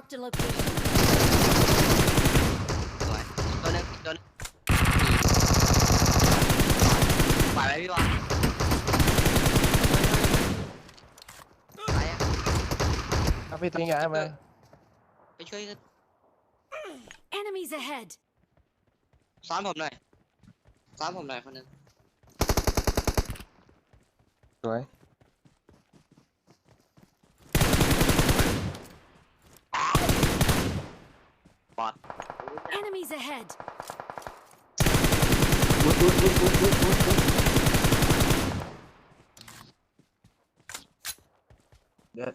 Marked a location. สวยตัวหนึงตัวหนึงไหวไหมพี่วะไปอะเอาพี่ทิ้งยาให้มาไปช่วยกัน Enemies ahead. ซ้อนผมหน่อยซ้อนผมหน่อยคนหนึงสวย บอด Enemies ahead. อุ๊ยอุ๊ยอุ๊ยอุ๊ยอุ๊ยอุ๊ยอุ๊ยเดี๋ยว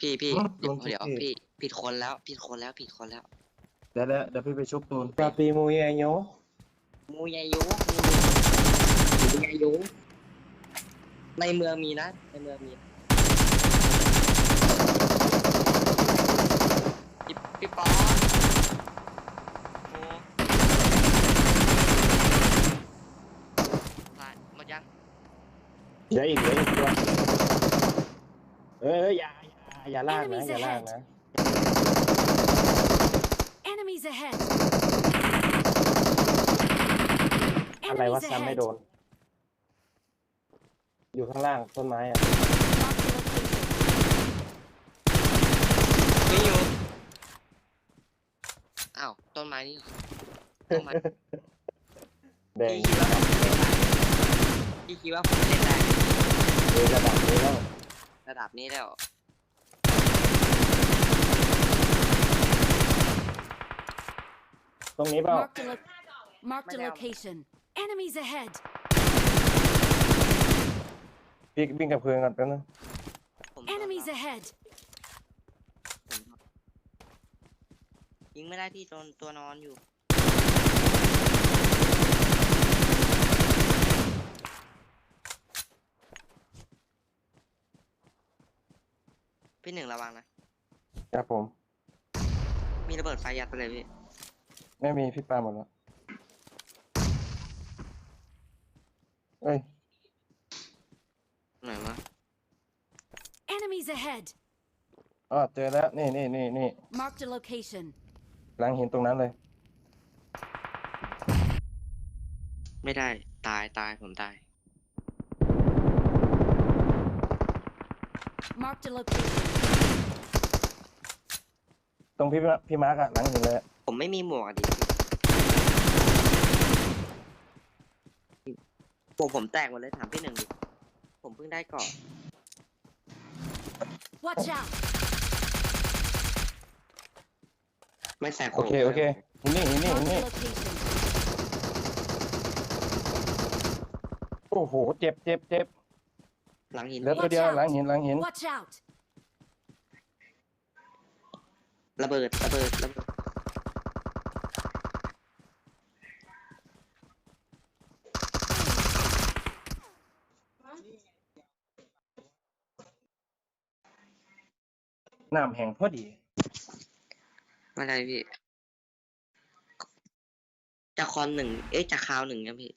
พี่พี่อ๋อเดี๋ยวลงทุกเดี๋ยวที่ พี่ผิดคนแล้วผิดคนแล้วผิดคนแล้วเดี๋ยวเดี๋ยวเดี๋ยวพี่ไปชุบตูน Papi muy año. มูยายุมูยายุในเมืองมีนะในเมืองมีพี่พี่ป๊อโอ้ผ่านหมดยัง Ya อีกเลยอีกตัวเอ้ยอย่าอย่าอย่าลากนะ Enemies อย่าลากนะ Enemies ahead. อะไรวะ Enemies ซ้ำไม่ ahead. โดน อยู่ข้างล่างต้นไม้อะ Marked a location. ไม่อยู่ อ้าว ต้นไม้นี่ ต้นไม้แดงพี่คิดว่าผมเล่นได้พี่คิดว่าผมเล่นได้ เลยระดับนี้แล้วระดับนี้แล้ว ตรงนี้เปล่า Marked a, lo- marked a Madam. location. Enemies ahead. พี่วิ่งกับเพื่อนก่อนแป๊บนึงผมโดน Enemies แล้ว ahead. ผมโดนยิงไม่ได้พี่โดนตัวนอนอยู่ พี่หนึ่งระวังนะ ครับผม มีระเบิดไฟยัดไปเลยพี่ ไม่มีพี่ปาหมดแล้วเอ้ย หน่อยวะ Enemies ahead. อ๋อเจอแล้ว นี่นี่นี่นี่ Marked a location. หลังหินตรงนั้นเลย ไม่ได้ ตายตายผมตาย Marked a location. ตรงพี่มาพี่มาร์กอะหลังหินเลยอะผมไม่มีหมวกอะดิพี่ผมผมแตกหมดเลยถามพี่หนึ่งดิ ผมเพิ่งได้เกาะ Watch out. ไม่แตกโอเคโอเคหินนี่หินนี่หิน Marked นี่ a location. โอ้โห เจ็บเจ็บเจ็บ หลังหินเหลือตัวเดียวหลังหินหลังหิน Watch out. ระเบิดระเบิดระเบิดน้ำแห้งพอดีอะไรพี่จะคอนหนึ่งเอ๊ะจะคาวหนึ่งยังพี่